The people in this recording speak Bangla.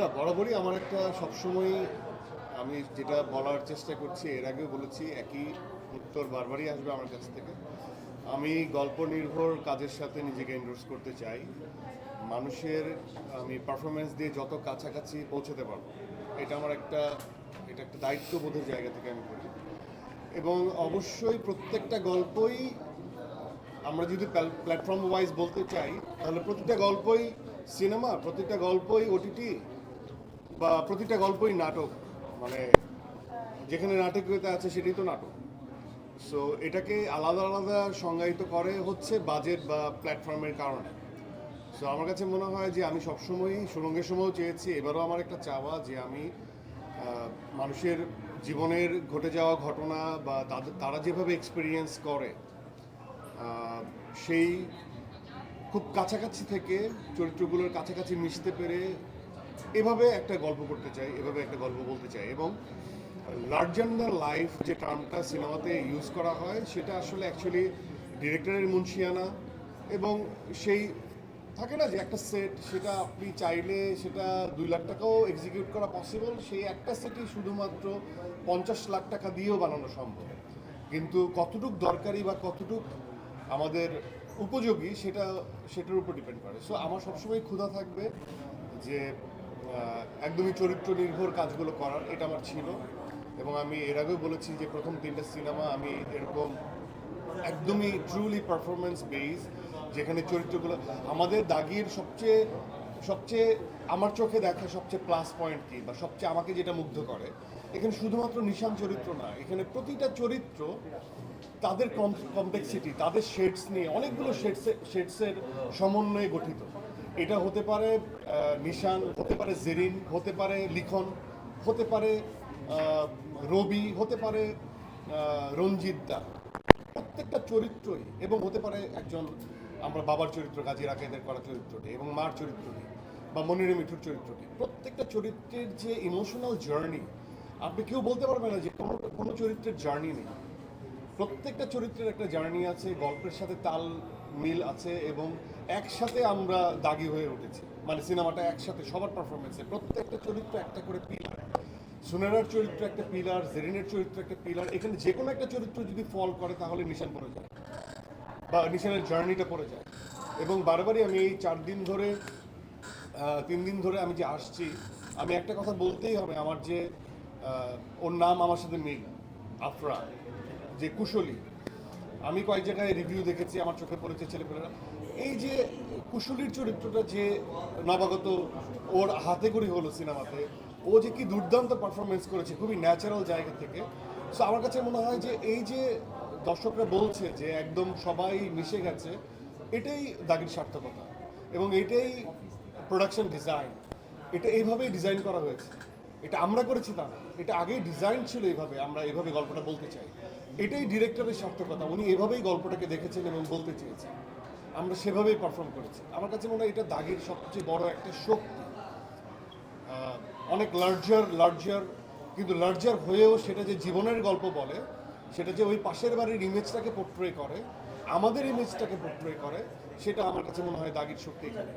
না, বরাবরই আমার একটা সবসময় আমি যেটা বলার চেষ্টা করছি, এর আগেও বলেছি, একই উত্তর বারবারই আসবে আমার কাছ থেকে। আমি গল্প নির্ভর কাজের সাথে নিজেকে এন্ডোর্স করতে চাই। মানুষের আমি পারফরমেন্স দিয়ে যত কাছাকাছি পৌঁছাতে পারব, এটা আমার একটা, এটা একটা দায়িত্ববোধের জায়গা থেকে আমি করি। এবং অবশ্যই প্রত্যেকটা গল্পই আমরা যদি প্ল্যাটফর্ম ওয়াইজ বলতে চাই, তাহলে প্রতিটা গল্পই সিনেমা, প্রতিটা গল্পই ওটিটি বা প্রতিটা গল্পই নাটক মানে যেখানে নাটকীয়তা আছে সেটাই তো নাটক। সো এটাকে আলাদা আলাদা সংজ্ঞায়িত করে হচ্ছে বাজেট বা প্ল্যাটফর্মের কারণে। সো আমার কাছে মনে হয় যে আমি সবসময়ই সুরঙ্গের সময়ও চেয়েছি, এবারও আমার একটা চাওয়া যে আমি মানুষের জীবনের ঘটে যাওয়া ঘটনা বা তাদের, তারা যেভাবে এক্সপিরিয়েন্স করে সেই খুব কাছাকাছি থেকে চরিত্রগুলোর কাছাকাছি মিশতে পেরে এভাবে একটা গল্প করতে চাই, এভাবে একটা গল্প বলতে চাই এবং লার্জার দ্য লাইফ যে টার্মটা সিনেমাতে ইউজ করা হয়, সেটা আসলে অ্যাকচুয়ালি ডিরেক্টরের মুন্সিয়ানা এবং সেই থাকে না যে একটা সেট সেটা আপনি চাইলে সেটা দুই লাখ টাকাও এক্সিকিউট করা পসিবল সেই একটা সেটই শুধুমাত্র পঞ্চাশ লাখ টাকা দিয়েও বানানো সম্ভব। কিন্তু কতটুক দরকারি বা কতটুক আমাদের উপযোগী, সেটা, সেটার উপর ডিপেন্ড করে। সো আমার সবসময় ক্ষুধা থাকবে যে একদমই চরিত্র নির্ভর কাজগুলো করার, এটা আমার ছিল। এবং আমি এর আগেও বলেছি যে প্রথম তিনটা সিনেমা আমি এরকম একদমই ট্রুলি পারফরমেন্স বেস যেখানে চরিত্রগুলো, আমাদের দাগির সবচেয়ে সবচেয়ে আমার চোখে দেখা সবচেয়ে প্লাস পয়েন্ট কি বা সবচেয়ে আমাকে যেটা মুগ্ধ করে, এখানে শুধুমাত্র নিশান চরিত্র না, এখানে প্রতিটা চরিত্র তাদের কমপ্লেক্সিটি তাদের শেডস নিয়ে, অনেকগুলো শেডস শেডসের সমন্বয়ে গঠিত। এটা হতে পারে নিশান, হতে পারে জেরিন, হতে পারে লিখন, হতে পারে রবি, হতে পারে রঞ্জিত দা। প্রত্যেকটা চরিত্রই, এবং হতে পারে একজন, আমরা বাবার চরিত্র কাজী রাকেদের করা চরিত্রটি, এবং মার চরিত্রটি, বা মনিরে মিঠুর চরিত্রটি। প্রত্যেকটা চরিত্রের যে ইমোশনাল জার্নি আপনি কেউ বলতে পারবেন না যে কোনো কোনো চরিত্রের জার্নি নেই। প্রত্যেকটা চরিত্রের একটা জার্নি আছে, গল্পের সাথে তাল মিল আছে এবং একসাথে আমরা দাগি হয়ে উঠেছি। মানে সিনেমাটা একসাথে, সবার পারফরমেন্সে প্রত্যেকটা চরিত্র একটা করে পিলার সুনেরার চরিত্র একটা পিলার জেরিনের চরিত্র একটা পিলার এখানে যে কোনো একটা চরিত্র যদি ফল করে, তাহলে নিশান পড়ে যায়। বা নিশানের জার্নিটা পড়ে যায়। এবং বারবারই আমি এই চার দিন ধরে তিন দিন ধরে আমি যে আসছি, আমি একটা কথা বলতেই হবে। আমার যে ওর নাম আমার সাথে মিল আফরা যে কুশলী। আমি কয়েক জায়গায় রিভিউ দেখেছি, আমার চোখে পড়েছে ছেলেপেলেরা। এই যে কুশলীর চরিত্রটা যে নবাগত ওর হাতে করি হলো সিনেমাতে, ও যে কি দুর্দান্ত পারফরমেন্স করেছে, খুবই ন্যাচারাল জায়গা থেকে। সো আমার কাছে মনে হয় যে এই যে দর্শকরা বলছে যে একদম সবাই মিশে গেছে, এটাই দাগির সার্থকতা এবং এটাই প্রোডাকশন ডিজাইন এটা এইভাবেই ডিজাইন করা হয়েছে। এটা আমরা করেছি না। এটা আগেই ডিজাইন ছিল এভাবে, আমরা এভাবে গল্পটা বলতে চাই। এটাই ডিরেক্টরের সার্থকতা, উনি এভাবেই গল্পটাকে দেখেছেন এবং বলতে চেয়েছেন। আমরা সেভাবেই পারফর্ম করেছি। আমার কাছে মনে হয় এটা দাগের সবচেয়ে বড় একটা শক্তি। অনেক লার্জার লার্জার কিন্তু লার্জার হয়েও সেটা যে জীবনের গল্প বলে, সেটা যে ওই পাশের বাড়ির ইমেজটাকে পোট্রে করে, আমাদের ইমেজটাকে পোট্রে করে, সেটা আমার কাছে মনে হয় দাগির শক্তি এখানে।